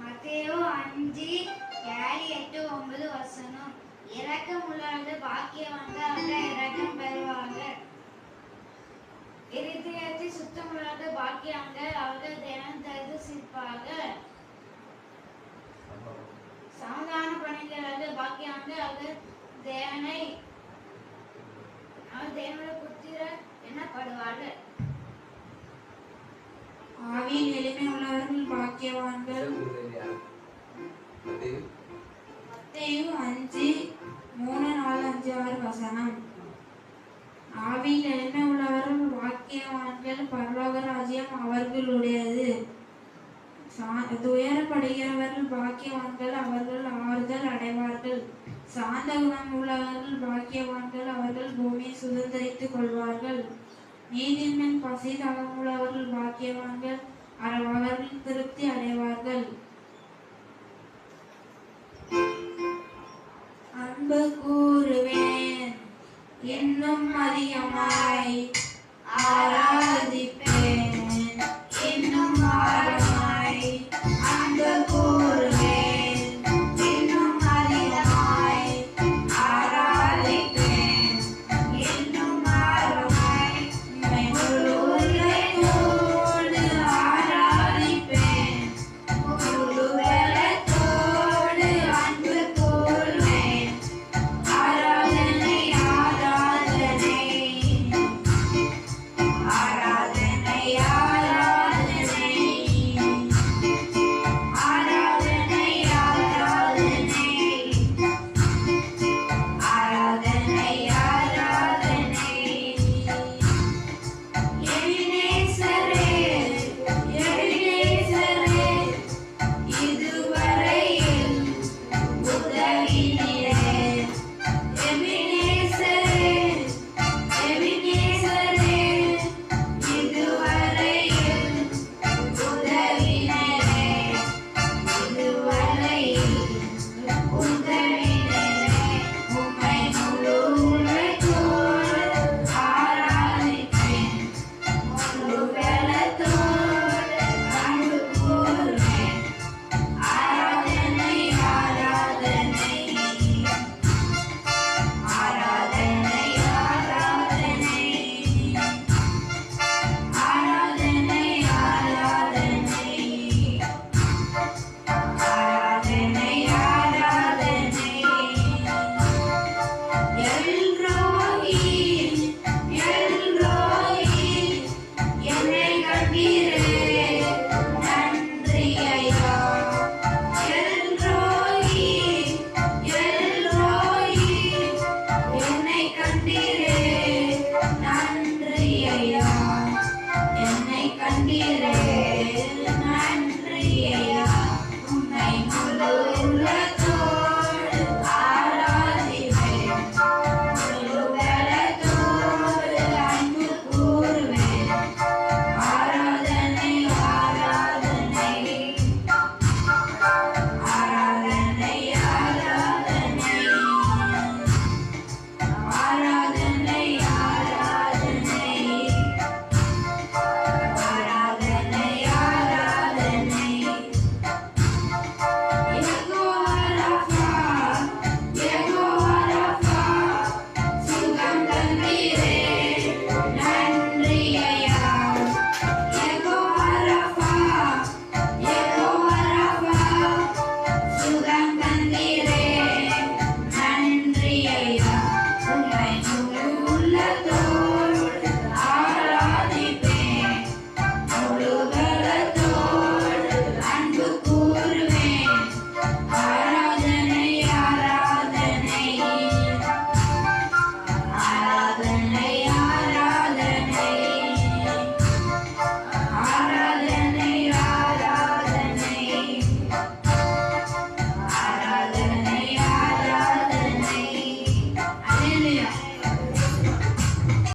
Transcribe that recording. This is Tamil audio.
மத்தேயோ அஞ்சு ஏழு எட்டு ஒன்பது வசனம். இறக்கம் உள்ளவர்கள் பாக்கியவான்கள் அவங்க இரக்கம் பெறுவாங்க இருதயத்தை சுத்தம் உள்ளவர்கள் பாக்கியவாங்க அவர்கள் தினம் தரிசிப்பாங்க சமாதான பணிகளாக பாக்கியவாங்க அவர்கள் தேவனை அவர் தேவனுடைய புத்திரர் எனப்படுவார்கள். ஆவியின் எளிமை உள்ளவர்கள் பாக்கியவான்கள். அஞ்சு மூணு நாலு அஞ்சு ஆறு வசனம். ஆவியில் என்ன உள்ளவர்கள் பாக்கியவான்கள் பரலோக ராஜ்யம் அவர்களுடையது. சா- துயரப்படுகிறவர்கள் பாக்கியவான்கள் அவர்கள் ஆறுதல் அடைவார்கள். சாந்த குணம் உள்ளவர்கள் பாக்கியவான்கள் அவர்கள் பூமியை சுதந்திரித்துக் கொள்வார்கள். நீதிமன் பசி தாகமுள்ளவர்கள் பாக்கியவான்கள் அவ- திரு மாரியம்மாய் ஆராதிப்பேன். இன்னும் மாறமாய் அந்த கோ